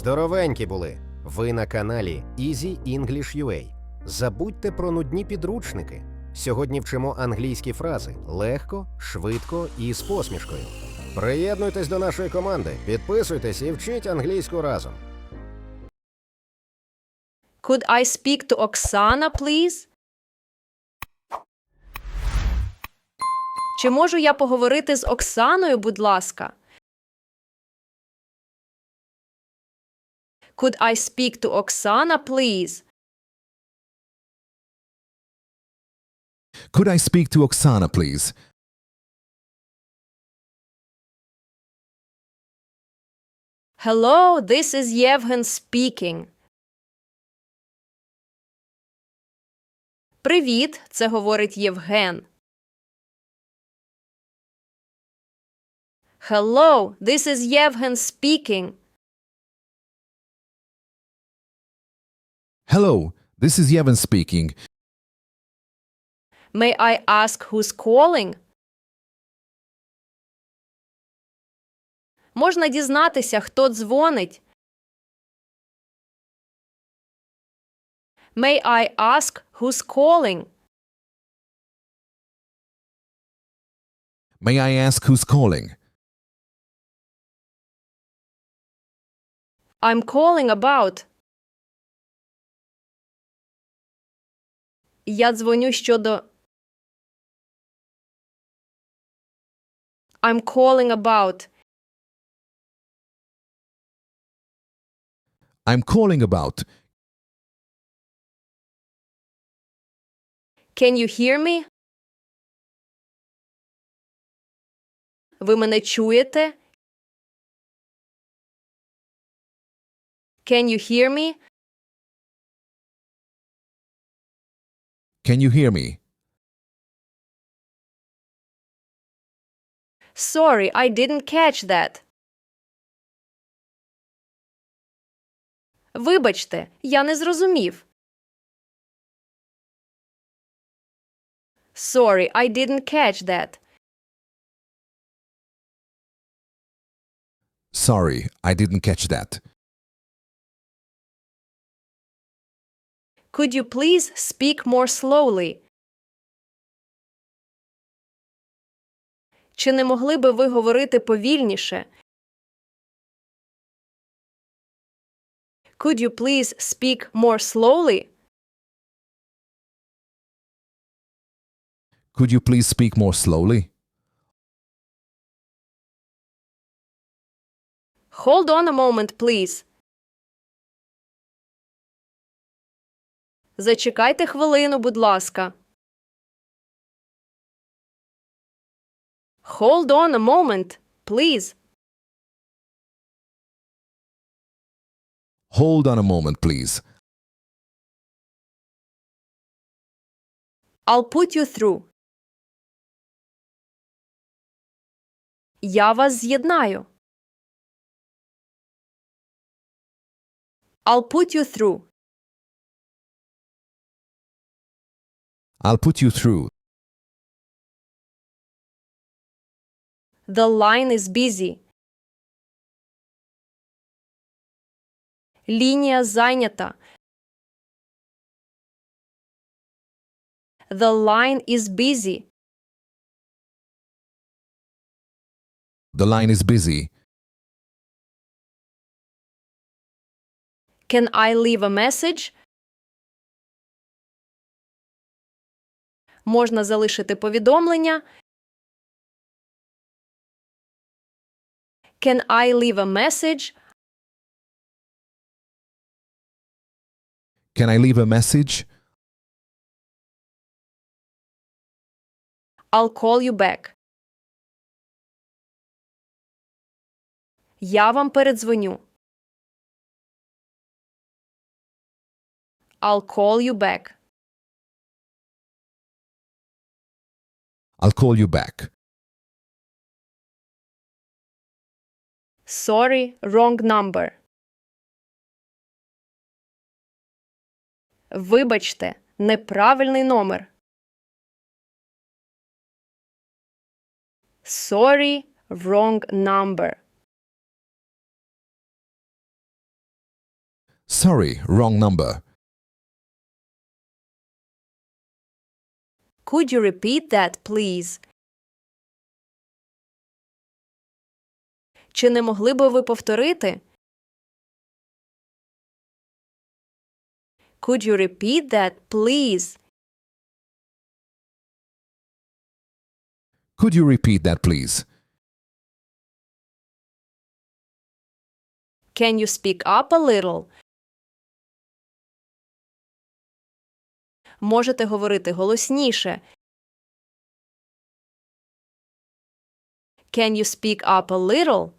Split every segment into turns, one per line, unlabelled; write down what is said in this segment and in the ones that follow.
Здоровенькі були. Ви на каналі Easy English UA. Забудьте про нудні підручники. Сьогодні вчимо англійські фрази легко, швидко і з посмішкою. Приєднуйтесь до нашої команди, підписуйтесь і вчіть англійську разом.
Could I speak to Oksana, please? Чи можу я поговорити з Оксаною, будь ласка? Could I speak to Oksana, please?
Could I speak to Oksana, please?
Hello, this is Yevgen speaking. Привіт, це говорить Євген. Hello, this is Yevgen speaking.
Hello, this is Yevon speaking.
May I ask who's calling? Можна дізнатися, хто дзвонить. May I ask who's calling?
May I ask who's calling?
I'm calling about. Я дзвоню щодо. I'm calling about.
I'm calling about.
Can you hear me? Ви мене чуєте? Can you hear me?
Can you hear me?
Sorry, I didn't catch that. Вибачте, я не зрозумів. Sorry, I didn't catch that.
Sorry, I didn't catch that.
Could you please speak more slowly? Чи не могли би ви говорити повільніше? Could you please speak more slowly?
Could you please speak more slowly?
Hold on a moment, please. Зачекайте хвилину, будь ласка. Hold on a moment, please.
Hold on a moment, please.
I'll put you through. Я вас з'єднаю. I'll put you through.
I'll put you through.
The line is busy. Лінія зайнята. The line is busy.
The line is busy.
Can I leave a message? Можна залишити повідомлення. Can I leave a message?
Can I leave a message?
I'll call you back. Я вам передзвоню. I'll call you back.
I'll call you back.
Sorry, wrong number. Вибачте, неправильний номер. Sorry, wrong number.
sorry, wrong number.
Could you repeat that, please? Чи не могли би ви повторити? Could you repeat that, please?
Could you repeat that, please?
Can you speak up a little? Можете говорити голосніше. Can you speak up a little?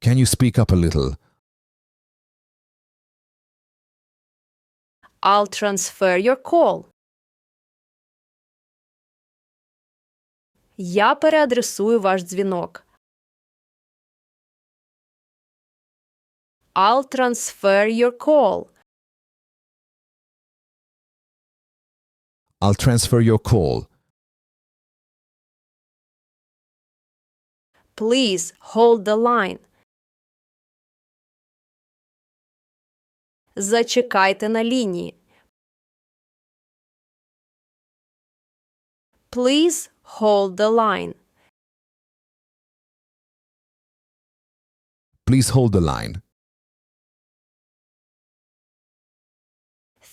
Can you speak up a little?
I'll transfer your call. Я переадресую ваш дзвінок. I'll transfer your call.
I'll transfer your call.
Please hold the line. Зачекайте на лінії. Please hold the line.
Please hold the line.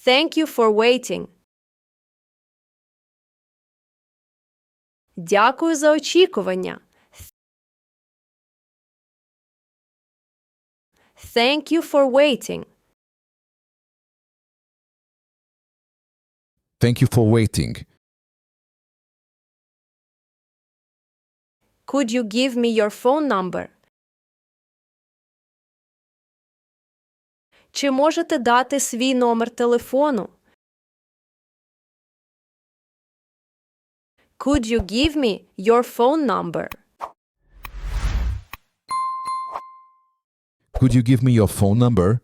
Thank you for waiting. Дякую за очікування. Thank you for waiting.
Thank you for waiting.
Could you give me your phone number? Чи можете дати свій номер телефону? Could you give me your phone number?
Could you give me your phone number?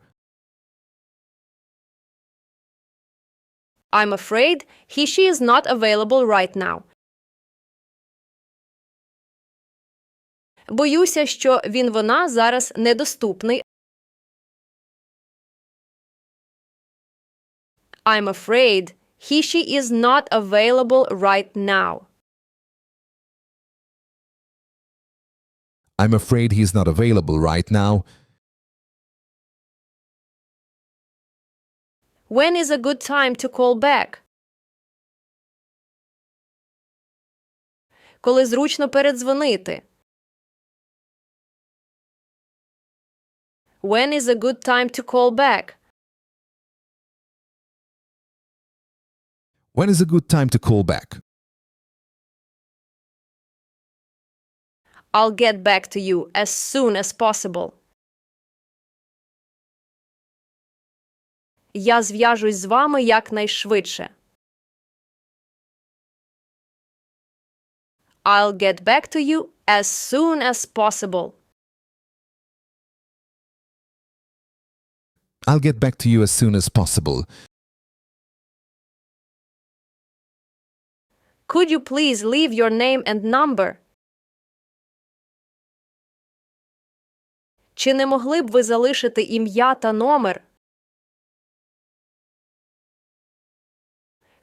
I'm afraid he she is not available right now. Боюся, що він вона зараз недоступний. I'm afraid he she is not available right now.
I'm afraid he's not available right now.
When is a good time to call back? Коли зручно передзвонити. When is a good time to call back?
When is a good time to call back?
I'll get back to you as soon as possible. Я зв'яжусь з вами якнайшвидше. I'll get back to you as soon as possible.
I'll get back to you as soon as possible.
Could you please leave your name and number? Чи не могли б ви залишити ім'я та номер?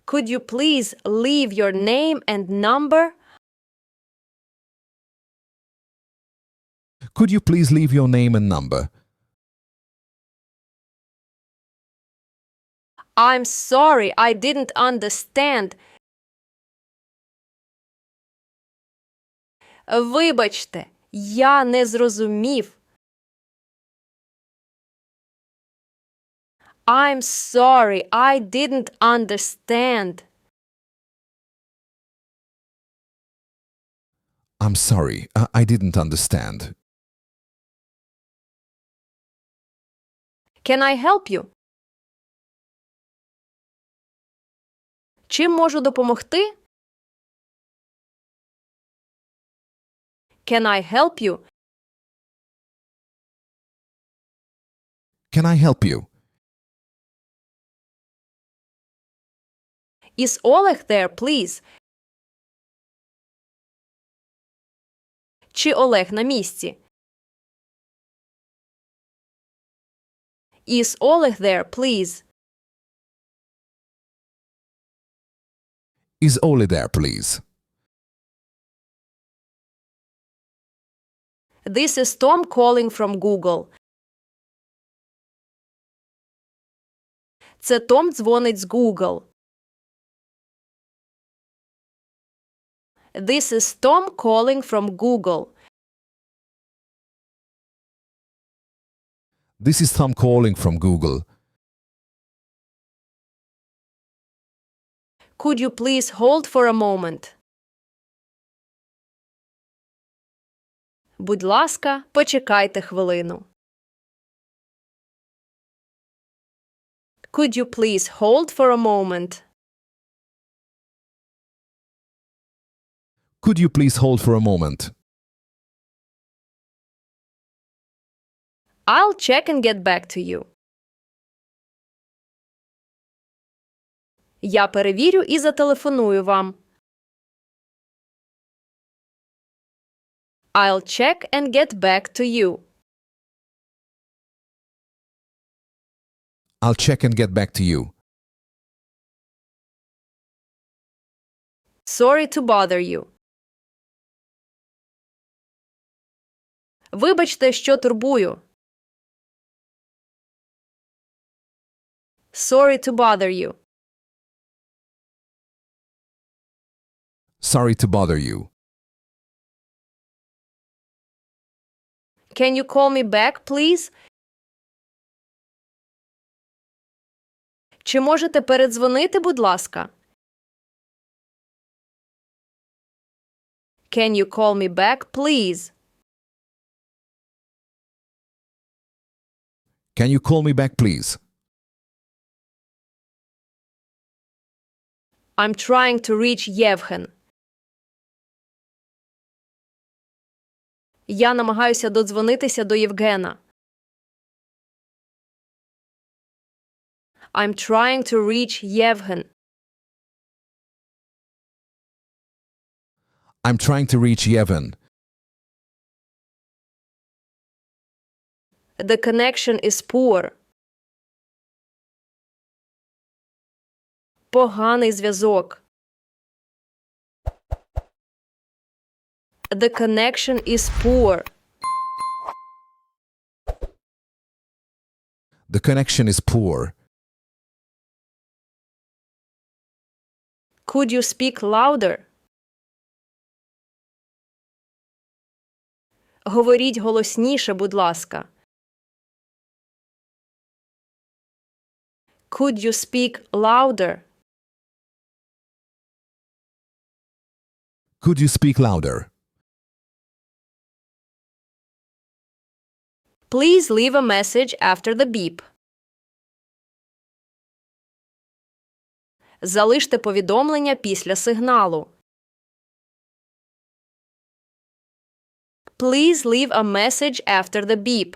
Could you please leave your name and number?
Could you please leave your name and number?
I'm sorry, I didn't understand. Вибачте, я не зрозумів. I'm sorry, I didn't understand.
I'm sorry, I, didn't understand.
Can I help you? Чим можу допомогти? Can I help you?
Can I help you?
Is Oleg there, please? Чи Олег на місці? Is Oleg there, please?
Is Oli there, please?
This is Tom calling from Google. Це Том дзвонить з Google. This is Tom calling from Google.
This is Tom calling from Google.
Could you please hold for a moment? Будь ласка, почекайте хвилину. Could you please hold for a moment?
Could you please hold for a moment?
I'll check and get back to you. Я перевірю і зателефоную вам. I'll check and get back to you.
I'll check and get back to you.
Sorry to bother you. Вибачте, що турбую. Sorry to bother you.
Sorry to bother you.
Can you call me back, please? Чи можете передзвонити, будь ласка? Can you call me back, please?
Can you call me back, please?
I'm trying to reach Євген. Я намагаюся додзвонитися до Євгена. I'm trying to reach Євген.
I'm trying to reach Yevon.
The connection is poor. Поганий зв'язок. The connection is poor.
The connection is poor.
Could you speak louder? Говоріть голосніше, будь ласка. Could you speak louder?
Could you speak louder?
Please leave a message after the beep. Залиште повідомлення після сигналу. Please leave a message after the beep.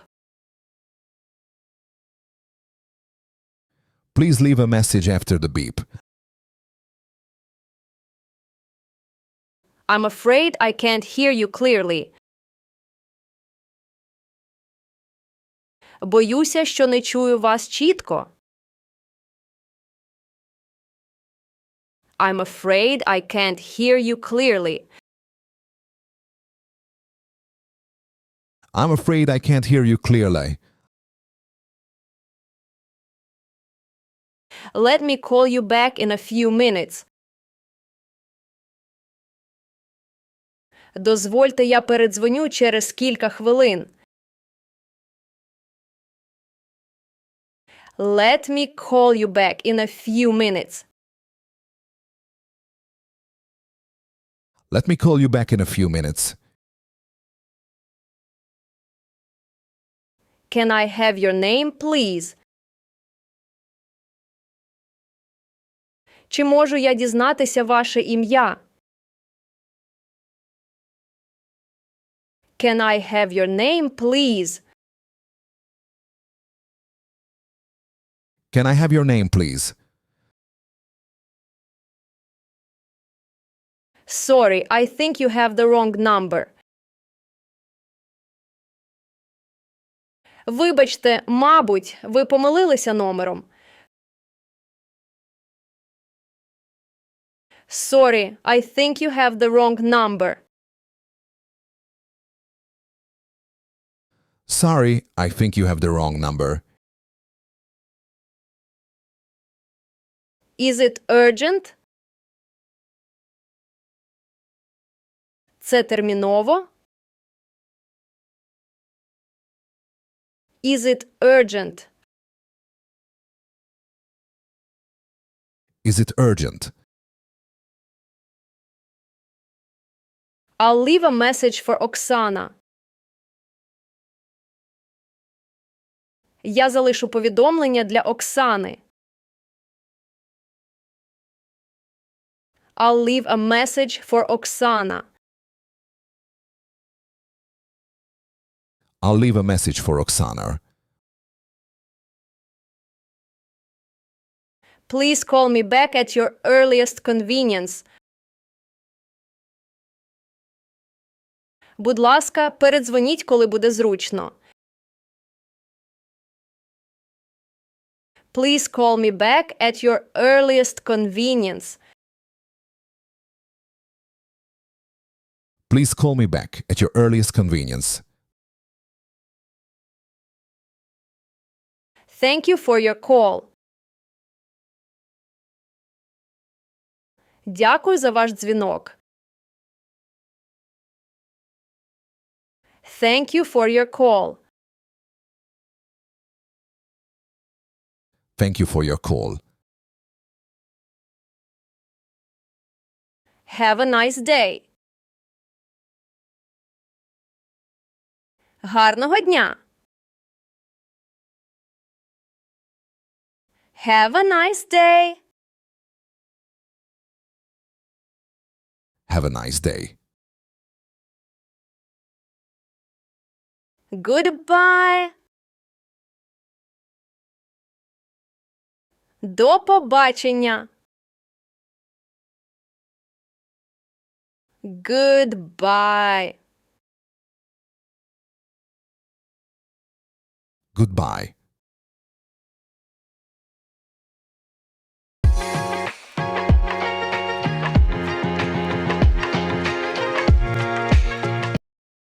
Please leave a message after the beep.
I'm afraid I can't hear you clearly. Боюся, що не чую вас чітко. I'm afraid I can't hear you clearly.
I'm afraid I can't hear you clearly.
Let me call you back in a few minutes. Дозвольте, я передзвоню через кілька хвилин. Let me call you back in a few minutes.
Let me call you back in a few minutes.
Can I have your name, please? Чи можу я дізнатися ваше ім'я? Can I have your name, please?
Can I have your name, please?
Sorry, I think you have the wrong number. Вибачте, мабуть, ви помилилися номером. Sorry, I think you have the wrong number.
Sorry, I think you have the wrong number.
Is it urgent? Це терміново? Is it urgent?
Is it urgent?
I'll leave a message for Oksana. Я залишу повідомлення для Оксани. I'll leave a message for Oksana.
I'll leave a message for Oksana.
Please call me back at your earliest convenience. Будь ласка, передзвоніть, коли буде зручно. Please call me back at your earliest convenience.
Please call me back at your earliest convenience.
Thank you for your call. Дякую за ваш дзвінок. Thank you for your call.
Thank you for your call.
Have a nice day. Гарного дня. Have a nice day.
Have a nice day.
Goodbye. До побачення. Goodbye.
Goodbye.